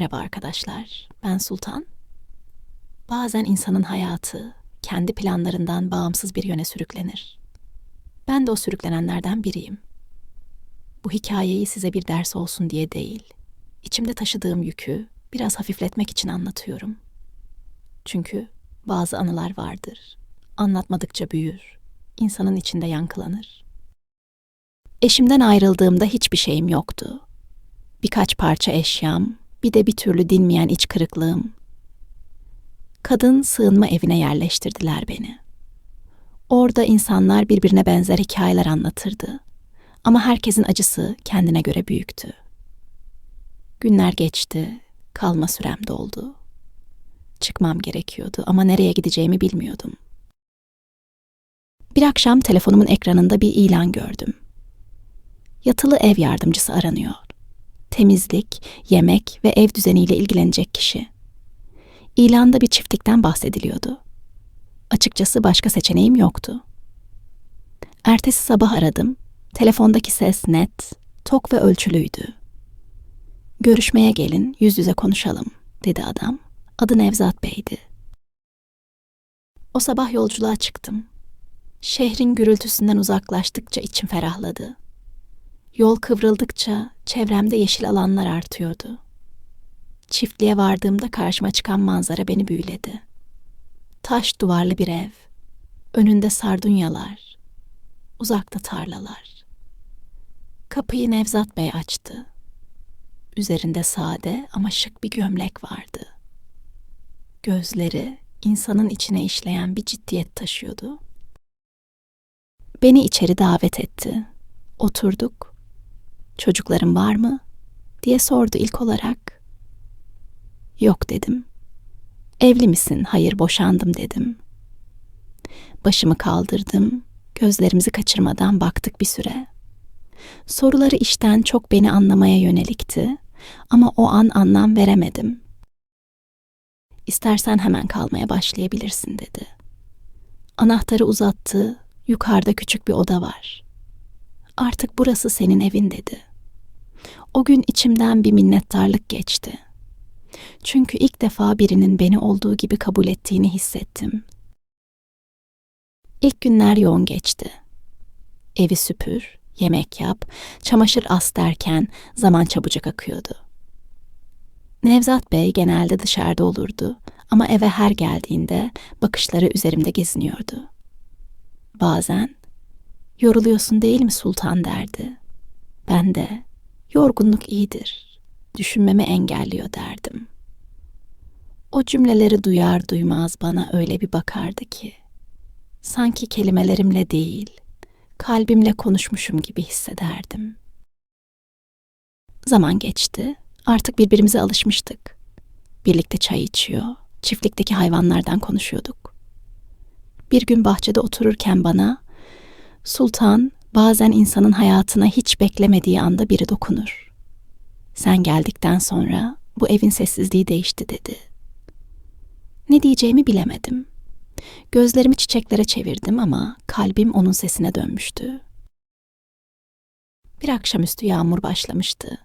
Merhaba arkadaşlar, ben Sultan. Bazen insanın hayatı kendi planlarından bağımsız bir yöne sürüklenir. Ben de o sürüklenenlerden biriyim. Bu hikayeyi size bir ders olsun diye değil, içimde taşıdığım yükü biraz hafifletmek için anlatıyorum. Çünkü bazı anılar vardır. Anlatmadıkça büyür, insanın içinde yankılanır. Eşimden ayrıldığımda hiçbir şeyim yoktu. Birkaç parça eşyam, bir de bir türlü dinmeyen iç kırıklığım. Kadın sığınma evine yerleştirdiler beni. Orada insanlar birbirine benzer hikayeler anlatırdı. Ama herkesin acısı kendine göre büyüktü. Günler geçti, kalma sürem doldu. Çıkmam gerekiyordu ama nereye gideceğimi bilmiyordum. Bir akşam telefonumun ekranında bir ilan gördüm. Yatılı ev yardımcısı aranıyor. Temizlik, yemek ve ev düzeniyle ilgilenecek kişi. İlanda bir çiftlikten bahsediliyordu. Açıkçası başka seçeneğim yoktu. Ertesi sabah aradım. Telefondaki ses net, tok ve ölçülüydü. Görüşmeye gelin, yüz yüze konuşalım, dedi adam. Adı Nevzat Bey'di. O sabah yolculuğa çıktım. Şehrin gürültüsünden uzaklaştıkça içim ferahladı. Yol kıvrıldıkça çevremde yeşil alanlar artıyordu. Çiftliğe vardığımda karşıma çıkan manzara beni büyüledi. Taş duvarlı bir ev, önünde sardunyalar, uzakta tarlalar. Kapıyı Nevzat Bey açtı. Üzerinde sade ama şık bir gömlek vardı. Gözleri insanın içine işleyen bir ciddiyet taşıyordu. Beni içeri davet etti. Oturduk. Çocukların var mı? diye sordu ilk olarak. Yok dedim. Evli misin? Hayır boşandım dedim. Başımı kaldırdım. Gözlerimizi kaçırmadan baktık bir süre. Soruları işten çok beni anlamaya yönelikti ama o an anlam veremedim. İstersen hemen kalmaya başlayabilirsin dedi. Anahtarı uzattı. Yukarıda küçük bir oda var. Artık burası senin evin dedi. O gün içimden bir minnettarlık geçti. Çünkü ilk defa birinin beni olduğu gibi kabul ettiğini hissettim. İlk günler yoğun geçti. Evi süpür, yemek yap, çamaşır as derken zaman çabucak akıyordu. Nevzat Bey genelde dışarıda olurdu ama eve her geldiğinde bakışları üzerimde geziniyordu. Bazen, yoruluyorsun değil mi sultan derdi. Ben de, yorgunluk iyidir, düşünmemi engelliyor derdim. O cümleleri duyar duymaz bana öyle bir bakardı ki, sanki kelimelerimle değil, kalbimle konuşmuşum gibi hissederdim. Zaman geçti, artık birbirimize alışmıştık. Birlikte çay içiyor, çiftlikteki hayvanlardan konuşuyorduk. Bir gün bahçede otururken bana, Sultan bazen insanın hayatına hiç beklemediği anda biri dokunur. Sen geldikten sonra bu evin sessizliği değişti dedi. Ne diyeceğimi bilemedim. Gözlerimi çiçeklere çevirdim ama kalbim onun sesine dönmüştü. Bir akşamüstü yağmur başlamıştı.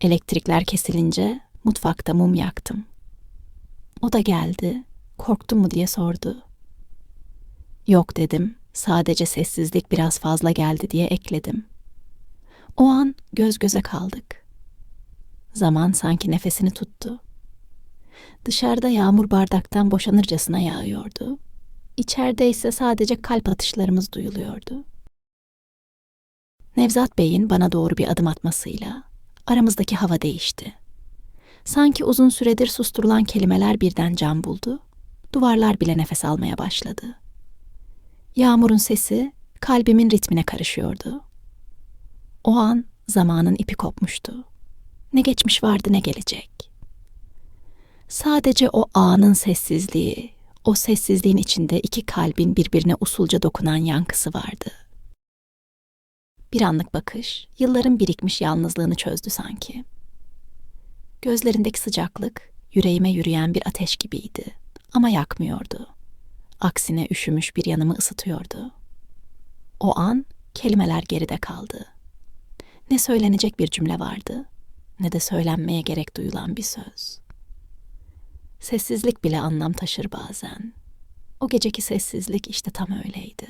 Elektrikler kesilince mutfakta mum yaktım. O da geldi. Korktun mu diye sordu. Yok dedim. Sadece sessizlik biraz fazla geldi diye ekledim. O an göz göze kaldık. Zaman sanki nefesini tuttu. Dışarıda yağmur bardaktan boşanırcasına yağıyordu. İçeride ise sadece kalp atışlarımız duyuluyordu. Nevzat Bey'in bana doğru bir adım atmasıyla aramızdaki hava değişti. Sanki uzun süredir susturulan kelimeler birden can buldu. Duvarlar bile nefes almaya başladı. Yağmurun sesi kalbimin ritmine karışıyordu. O an zamanın ipi kopmuştu. Ne geçmiş vardı ne gelecek. Sadece o anın sessizliği, o sessizliğin içinde iki kalbin birbirine usulca dokunan yankısı vardı. Bir anlık bakış, yılların birikmiş yalnızlığını çözdü sanki. Gözlerindeki sıcaklık, yüreğime yürüyen bir ateş gibiydi ama yakmıyordu. Aksine üşümüş bir yanımı ısıtıyordu. O an kelimeler geride kaldı. Ne söylenecek bir cümle vardı ne de söylenmeye gerek duyulan bir söz. Sessizlik bile anlam taşır bazen. O geceki sessizlik işte tam öyleydi.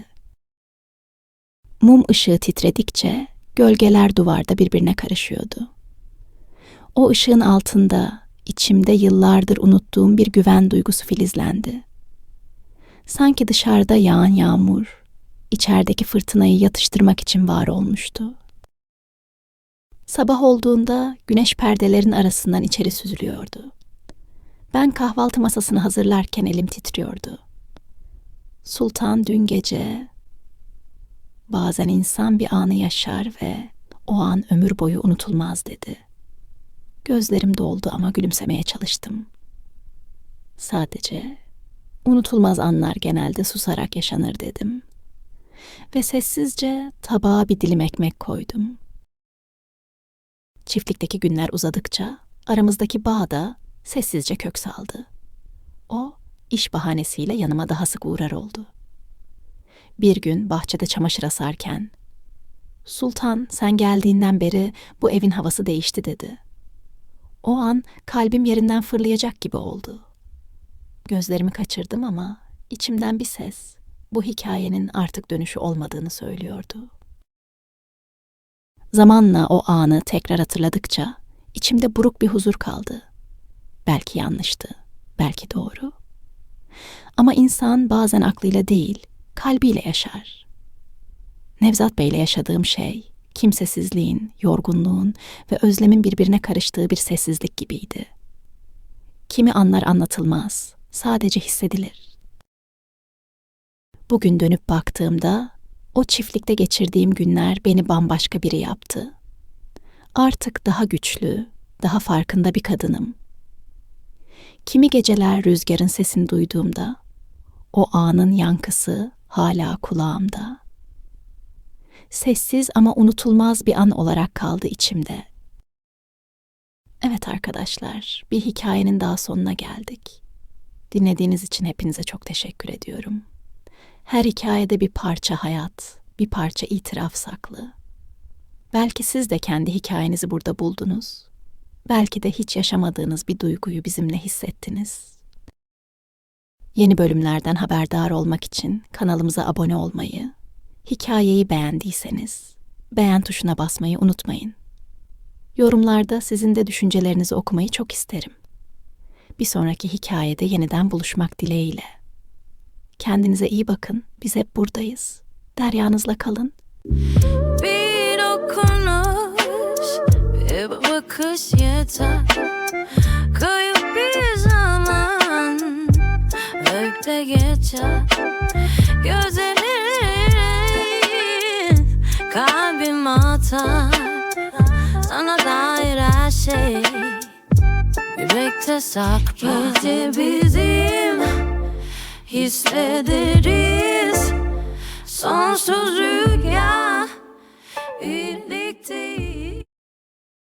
Mum ışığı titredikçe gölgeler duvarda birbirine karışıyordu. O ışığın altında içimde yıllardır unuttuğum bir güven duygusu filizlendi. Sanki dışarıda yağan yağmur, içerideki fırtınayı yatıştırmak için var olmuştu. Sabah olduğunda güneş perdelerin arasından içeri süzülüyordu. Ben kahvaltı masasını hazırlarken elim titriyordu. Sultan dün gece bazen insan bir anı yaşar ve o an ömür boyu unutulmaz dedi. Gözlerim doldu ama gülümsemeye çalıştım. Sadece unutulmaz anlar genelde susarak yaşanır dedim. Ve sessizce tabağa bir dilim ekmek koydum. Çiftlikteki günler uzadıkça aramızdaki bağ da sessizce kök saldı. O iş bahanesiyle yanıma daha sık uğrar oldu. Bir gün bahçede çamaşır asarken Sultan sen geldiğinden beri bu evin havası değişti dedi. O an kalbim yerinden fırlayacak gibi oldu. Gözlerimi kaçırdım ama içimden bir ses bu hikayenin artık dönüşü olmadığını söylüyordu. Zamanla o anı tekrar hatırladıkça içimde buruk bir huzur kaldı. Belki yanlıştı, belki doğru. Ama insan bazen aklıyla değil, kalbiyle yaşar. Nevzat Bey'le yaşadığım şey, kimsesizliğin, yorgunluğun ve özlemin birbirine karıştığı bir sessizlik gibiydi. Kimi anlar anlatılmaz, sadece hissedilir. Bugün dönüp baktığımda o çiftlikte geçirdiğim günler beni bambaşka biri yaptı. Artık daha güçlü, daha farkında bir kadınım. Kimi geceler rüzgarın sesini duyduğumda o anın yankısı hala kulağımda. Sessiz ama unutulmaz bir an olarak kaldı içimde. Evet arkadaşlar, bir hikayenin daha sonuna geldik. Dinlediğiniz için hepinize çok teşekkür ediyorum. Her hikayede bir parça hayat, bir parça itiraf saklı. Belki siz de kendi hikayenizi burada buldunuz. Belki de hiç yaşamadığınız bir duyguyu bizimle hissettiniz. Yeni bölümlerden haberdar olmak için kanalımıza abone olmayı, hikayeyi beğendiyseniz beğen tuşuna basmayı unutmayın. Yorumlarda sizin de düşüncelerinizi okumayı çok isterim. Bir sonraki hikayede yeniden buluşmak dileğiyle. Kendinize iyi bakın. Biz hep buradayız. Deryanızla kalın. Bir dokunuş, bir bakış yeter Kayıp bir zaman, öpte geçer Gözlerin, kalbim atar Sana dair her şey Yürekte saklı. Bizim hissederiz. Sonsuz rüya